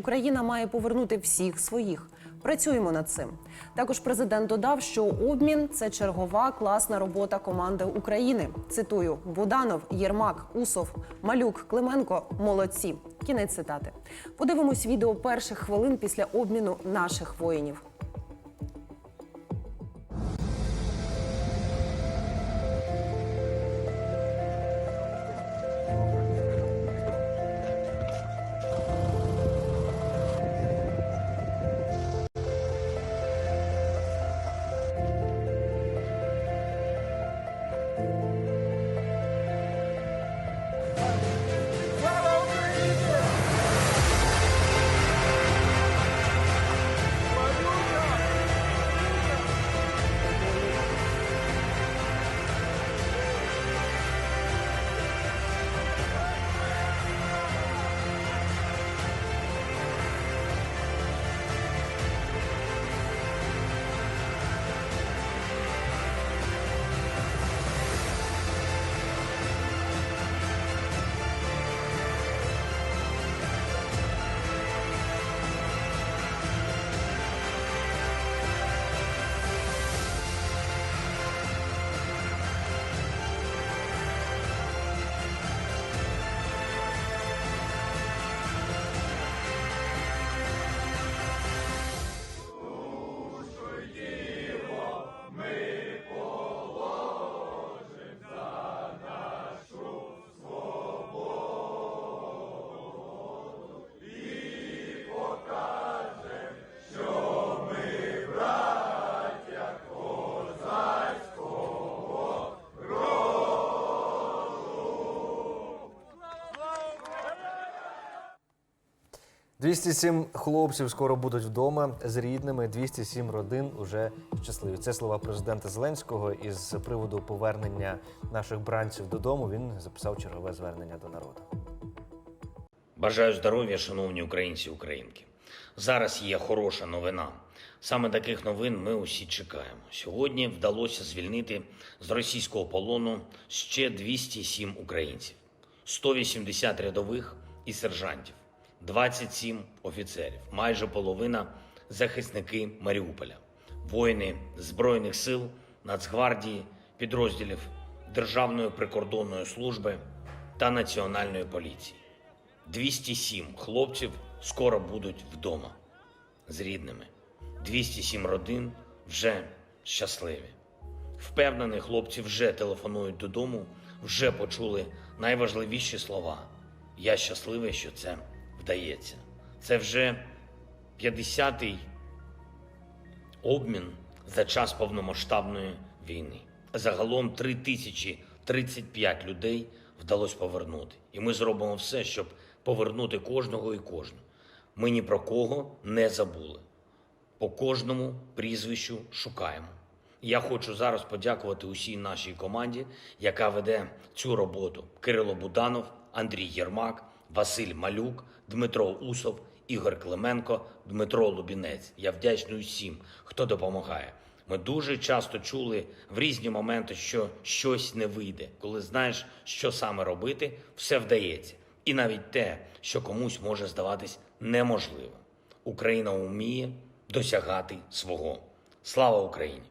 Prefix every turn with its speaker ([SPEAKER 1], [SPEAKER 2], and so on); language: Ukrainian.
[SPEAKER 1] Україна має повернути всіх своїх. Працюємо над цим. Також президент додав, що обмін це чергова класна робота команди України. Цитую: Буданов, Єрмак, Усов, Малюк, Клименко молодці. Кінець цитати. Подивимось відео перших хвилин після обміну наших воїнів.
[SPEAKER 2] – 207 хлопців скоро будуть вдома з рідними. 207 родин уже щасливі. Це слова президента Зеленського. Із приводу повернення наших бранців додому він записав чергове звернення до народу.
[SPEAKER 3] Бажаю здоров'я, шановні українці українки. Зараз є хороша новина. Саме таких новин ми усі чекаємо. Сьогодні вдалося звільнити з російського полону ще 207 українців, 180 рядових і сержантів, 27 офіцерів, майже половина захисники Маріуполя, воїни Збройних сил, Нацгвардії, підрозділів Державної прикордонної служби та Національної поліції. 207 хлопців скоро будуть вдома з рідними. 207 родин вже щасливі. Впевнений, хлопці вже телефонують додому, вже почули найважливіші слова. Я щасливий, що це вдається. Це вже 50-й обмін за час повномасштабної війни. Загалом 3035 людей вдалося повернути. І ми зробимо все, щоб повернути кожного і кожну. Ми ні про кого не забули. По кожному прізвищу шукаємо. Я хочу зараз подякувати усій нашій команді, яка веде цю роботу: Кирило Буданов, Андрій Єрмак, Василь Малюк, Дмитро Усов, Ігор Клименко, Дмитро Лубінець. Я вдячний усім, хто допомагає. Ми дуже часто чули в різні моменти, що щось не вийде. Коли знаєш, що саме робити, все вдається. І навіть те, що комусь може здаватись неможливим. Україна вміє досягати свого. Слава Україні!